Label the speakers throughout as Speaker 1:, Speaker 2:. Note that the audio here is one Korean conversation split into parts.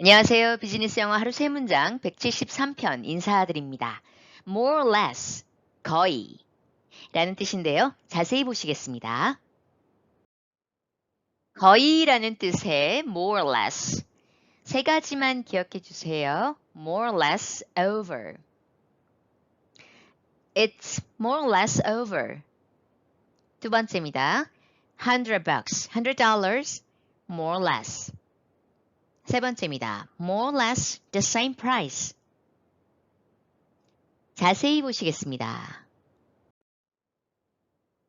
Speaker 1: 안녕하세요. 비즈니스 영어 하루 세 문장 173편 인사드립니다. more or less, 거의 라는 뜻인데요. 자세히 보시겠습니다. 거의라는 뜻의 more or less 세 가지만 기억해 주세요. more or less over It's more or less over 두 번째입니다. 100 bucks, 100 dollars, more or less 세 번째입니다. more or less the same price. 자세히 보시겠습니다.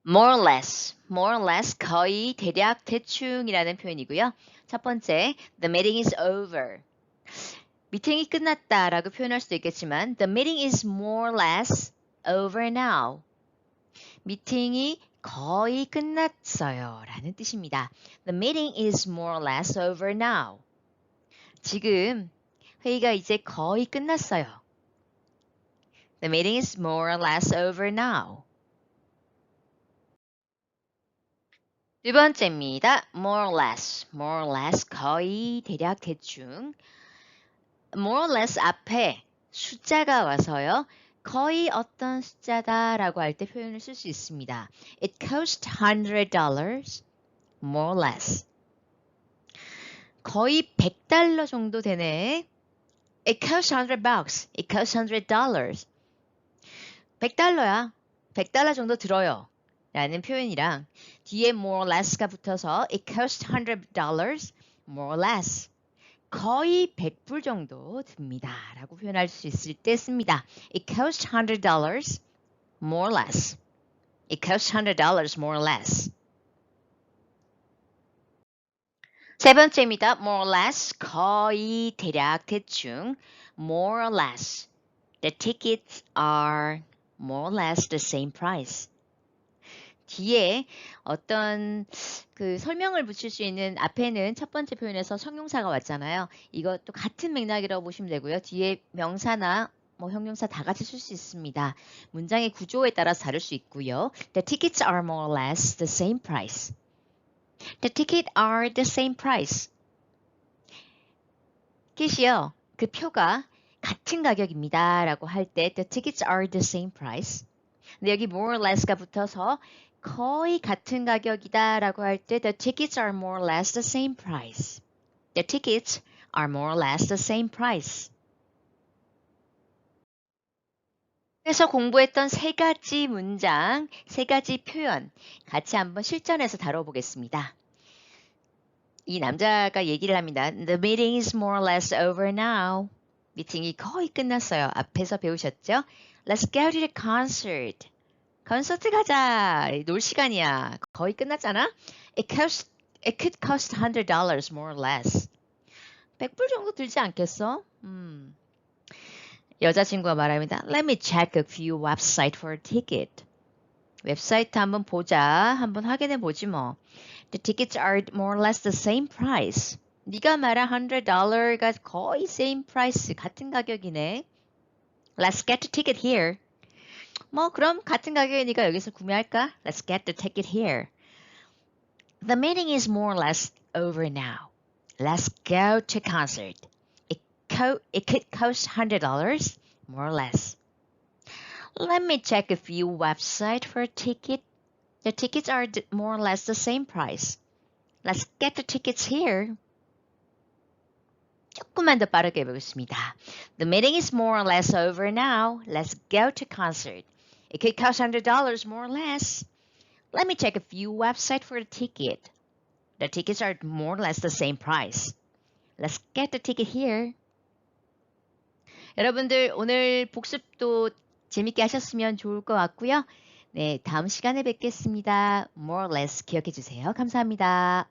Speaker 1: more or less, more or less 거의 대략 대충이라는 표현이고요. 첫 번째, the meeting is over. 미팅이 끝났다라고 표현할 수도 있겠지만 the meeting is more or less over now. 미팅이 거의 끝났어요 라는 뜻입니다. The meeting is more or less over now. 지금 회의가 이제 거의 끝났어요. The meeting is more or less over now. 두 번째입니다. more or less, more or less 거의 대략 대충. more or less 앞에 숫자가 와서요. 거의 어떤 숫자다라고 할 때 표현을 쓸 수 있습니다. It cost $100 more or less. 거의 100달러 정도 되네. It costs 100 bucks. It costs 100 dollars. 100달러야. 100달러 정도 들어요. 라는 표현이랑 뒤에 more or less가 붙어서 it costs 100 dollars more or less. 거의 100불 정도 듭니다. 라고 표현할 수 있을 때 씁니다. It costs 100 dollars more or less. It costs 100 dollars more or less. 세 번째입니다. more or less 거의 대략 대충 more or less the tickets are more or less the same price. 뒤에 어떤 그 설명을 붙일 수 있는 앞에는 첫 번째 표현에서 형용사가 왔잖아요. 이것도 같은 맥락이라고 보시면 되고요. 뒤에 명사나 뭐 형용사 다 같이 쓸 수 있습니다. 문장의 구조에 따라서 다를 수 있고요. The tickets are more or less the same price. The ticket are the same price. 뜻이요. 그 표가 같은 가격입니다. 라고 할 때 the tickets are the same price. 근데 여기 more or less가 붙어서 거의 같은 가격이다 라고 할 때 the tickets are more or less the same price. The tickets are more or less the same price. 그래서 공부했던 세 가지 문장, 세 가지 표현 같이 한번 실전에서 다뤄보겠습니다. 이 남자가 얘기를 합니다. The meeting is more or less over now. 미팅이 거의 끝났어요. 앞에서 배우셨죠? Let's go to the concert. 콘서트 가자. 놀 시간이야. 거의 끝났잖아. It cost, it could cost $100 more or less. 100불 정도 들지 않겠어? 음. 여자친구가 말합니다. Let me check a few websites for a ticket. 웹사이트 한번 보자. 한번 확인해 보지 뭐. The tickets are more or less the same price. 네가 말한 $100가 거의 same price, 같은 가격이네. Let's get the ticket here. 뭐 그럼 같은 가격이니까 여기서 구매할까? Let's get the ticket here. The meeting is more or less over now. Let's go to concert. It, co- it could cost $100 more or less. Let me check a few websites for a ticket. The tickets are d- more or less the same price. Let's get the tickets here. 조금만 더 빠르게 해보겠습니다. The meeting is more or less over now. Let's go to concert. It could cost $100 more or less. Let me check a few websites for the ticket. The tickets are more or less the same price. Let's get the ticket here. 여러분들 오늘 복습도 재밌게 하셨으면 좋을 것 같고요. 네, 다음 시간에 뵙겠습니다. More or less 기억해 주세요. 감사합니다.